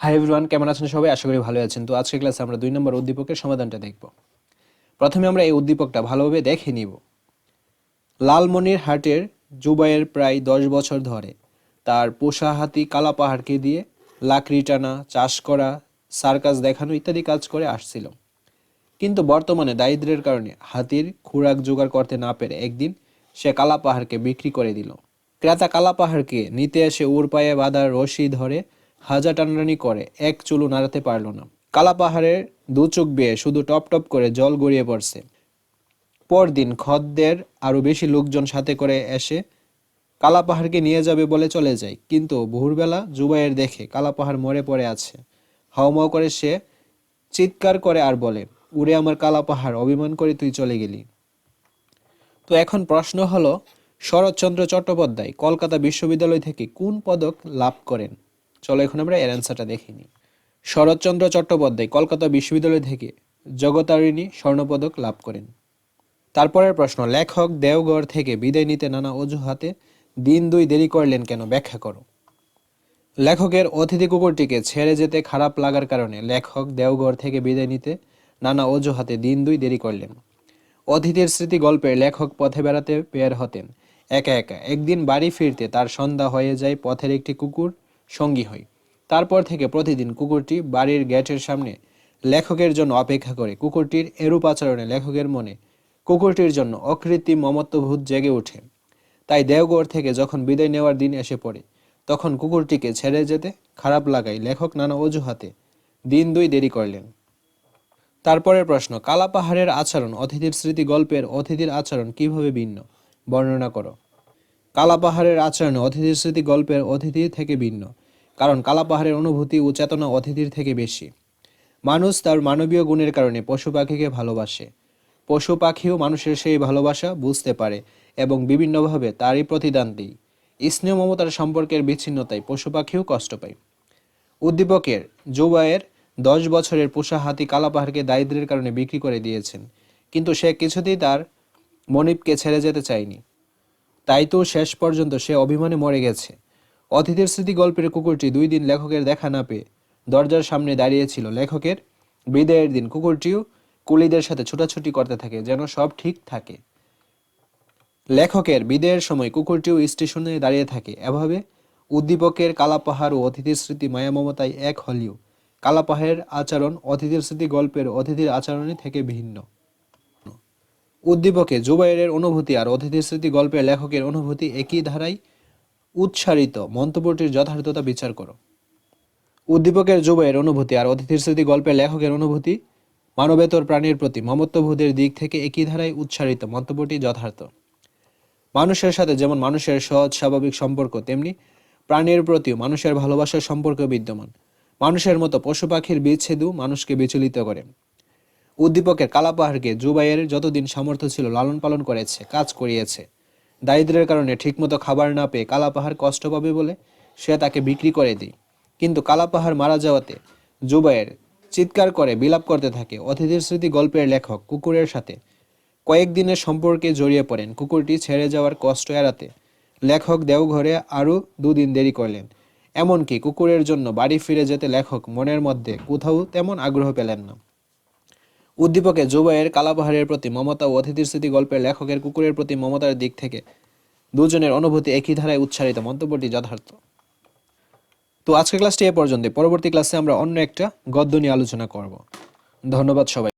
Hi everyone কেমন আছেন সবাই? আশা করি ভালো আছেন। তো আজকের ক্লাসে আমরা দুই নম্বর উদ্দীপকের সমাধানটা দেখব। প্রথমে আমরা এই উদ্দীপকটা ভালোভাবে দেখে নিব। লালমনির হাটের জুবাইয়ের প্রায় দশ বছর ধরে তার পোষা হাতি, কালা পাহাড়কে দিয়ে লাকড়ি টানা, চাষ করা, সার্কাস দেখানো ইত্যাদি কাজ করে আসছিল। কিন্তু বর্তমানে দারিদ্র্যের কারণে হাতির খোরাক জোগাড় করতে না পেরে একদিন সে কালা পাহাড়কে বিক্রি করে দিল। ক্রেতা কালা পাহাড়কে নিতে এসে ওর পায়ে বাঁধা রশি ধরে হাজা টানাটানি করে, এক চুলু নাড়াতে পারল না। কালা পাহাড়ের দু চোখ বেয়ে শুধু টপ টপ করে জল গড়িয়ে পড়ছে। পরদিন খদ্দের আরও বেশি লোকজন সাথে করে এসে কালা পাহাড়কে নিয়ে যাবে বলে চলে যায়। কিন্তু ভোরবেলা জুবাইয়ের দেখে কালা পাহাড় মরে পড়ে আছে। হাওমাও করে সে চিৎকার করে আর বলে, উড়ে আমার কালা পাহাড়, অভিমান করে তুই চলে গেলি। তো এখন প্রশ্ন হলো, শরৎচন্দ্র চট্টোপাধ্যায় কলকাতা বিশ্ববিদ্যালয় থেকে কোন পদক লাভ করেন? চলো এখন আমরা এর অ্যান্সারটা দেখে নিই। শরৎচন্দ্র চট্টোপাধ্যায় কলকাতা বিশ্ববিদ্যালয় থেকে জগতারিণী স্বর্ণপদক লাভ করেন। তারপরের প্রশ্ন, লেখক দেওগড় থেকে বিদায় নিতে নানা অজুহাতে দিন দুই দেরি করলেন কেন ব্যাখ্যা করো। লেখকের অতিথি কুকুরটিকে ছেড়ে যেতে খারাপ লাগার কারণে লেখক দেওঘর থেকে বিদায় নিতে নানা অজুহাতে দিন দুই দেরি করলেন। অতিথির স্মৃতি গল্পের লেখক পথে বেড়াতে বের হতেন। একা একা একদিন বাড়ি ফিরতে তার সন্ধ্যা হয়ে যায় পথের একটি কুকুর সঙ্গী হয় তারপর থেকে প্রতিদিন কুকুরটি বাড়ির গেটের সামনে লেখকের জন্য অপেক্ষা করে। কুকুরটির এরূপ আচরণে লেখকের মনে কুকুরটির জন্য অকৃত্রিম মমত্ববোধ জেগে ওঠে। তাই দেওগড় থেকে যখন বিদায় নেওয়ার দিন এসে পড়ে, তখন কুকুরটিকে ছেড়ে যেতে খারাপ লাগায় লেখক নানা অজুহাতে দিন দুই দেরি করলেন। তারপরের প্রশ্ন, কালা পাহাড়ের আচরণ, অতিথির স্মৃতি, গল্পের অতিথির আচরণ কীভাবে ভিন্ন? বর্ণনা করো। কালা পাহাড়ের আচরণে অতিথির স্মৃতি, গল্পের অতিথি থেকে ভিন্ন। কারণ কালাপাহাড়ের অনুভূতি ও চেতনা অতিথির থেকে বেশি। মানুষ তার মানবীয় গুণের কারণে পশু পাখিকে ভালোবাসে। পশু পাখিও মানুষের সেই ভালোবাসা বুঝতে পারে এবং বিভিন্নভাবে তারই প্রতিদান দিই স্নেহ মমতার সম্পর্কের বিচ্ছিন্নতায় পশু পাখিও কষ্ট পায়। উদ্দীপকের জুবায়ের দশ বছরের পোষা হাতি কালাপাহাড়কে দারিদ্র্যের কারণে বিক্রি করে দিয়েছেন, কিন্তু সে কিছুতেই তার মনিবকে ছেড়ে যেতে চায়নি। তাই তো শেষ পর্যন্ত সে অভিমানে মরে গেছে। অতিথির স্মৃতি গল্পের কুকুরটি দুই দিন লেখকের দেখা না পেয়ে দরজার সামনে দাঁড়িয়েছিল লেখকের। বিদায়ের দিন কুকুরটিও কুলিদের সাথে ছোটাছুটি করতে থাকে, যেন সব ঠিক থাকে। লেখকের বিদায়ের সময় কুকুরটিও স্টেশনে দাঁড়িয়ে থাকে। এভাবে উদ্দীপকের কালাপাহাড় ও অতিথির স্মৃতি মায়া মমতায় এক হলেও কালাপাহাড়ের আচরণ অতিথির স্মৃতি গল্পের অতিথির আচরণে থেকে ভিন্ন। উদ্দীপকে জুবাইরের অনুভূতি আর অতিথির স্মৃতি গল্পের লেখকের অনুভূতি একই ধারায় উৎসারিত মন্তব্যটির যথার্থতা বিচার করো। উদ্দীপকের জুবাইয়ের অনুভূতি আর অতিথির স্মৃতি গল্পের লেখকের অনুভূতি, মানবেতর প্রাণীর প্রতি মমত্ববোধের দিক থেকে একই ধারায় উচ্চারিত মন্তব্যটি যথার্থ। মানুষের সাথে যেমন মানুষের সহজ স্বাভাবিক সম্পর্ক, তেমনি প্রাণীর প্রতিও মানুষের ভালোবাসার সম্পর্ক বিদ্যমান। মানুষের মতো পশু পাখির বিচ্ছেদও মানুষকে বিচলিত করে। উদ্দীপকের কালাপাহাড়কে জুবাইয়ের যতদিন সামর্থ্য ছিল লালন পালন করেছে, কাজ করিয়েছে। দারিদ্র্যের কারণে ঠিকমতো খাবার না পেয়ে কালাপাহাড় কষ্ট পাবে বলে সে তাকে বিক্রি করে দেয়। কিন্তু কালাপাহাড় মারা যাওয়াতে জুবাইয়ের চিৎকার করে, বিলাপ করতে থাকে। অতিথির স্মৃতি গল্পের লেখক কুকুরের সাথে। কয়েকদিনের সম্পর্কে জড়িয়ে পড়েন। কুকুরটি ছেড়ে যাওয়ার কষ্ট এড়াতে লেখক দেওঘরে আরও দুদিন দেরি করলেন। এমনকি কুকুরের জন্য বাড়ি ফিরে যেতে লেখক মনের মধ্যে কোথাও তেমন আগ্রহ পেলেন না। উদ্দীপকে জুবাইয়ের কালাপাহাড়ের প্রতি মমতা ও অতিথির স্মৃতি গল্পের লেখকের কুকুরের প্রতি মমতার দিক থেকে দুজনের অনুভূতি একই ধারায় উচ্চারিত মন্তব্যটি যথার্থ। তো আজকের ক্লাসটি এ পর্যন্ত পরবর্তী ক্লাসে আমরা অন্য একটা গদ্য নিয়ে আলোচনা করব। ধন্যবাদ সবাই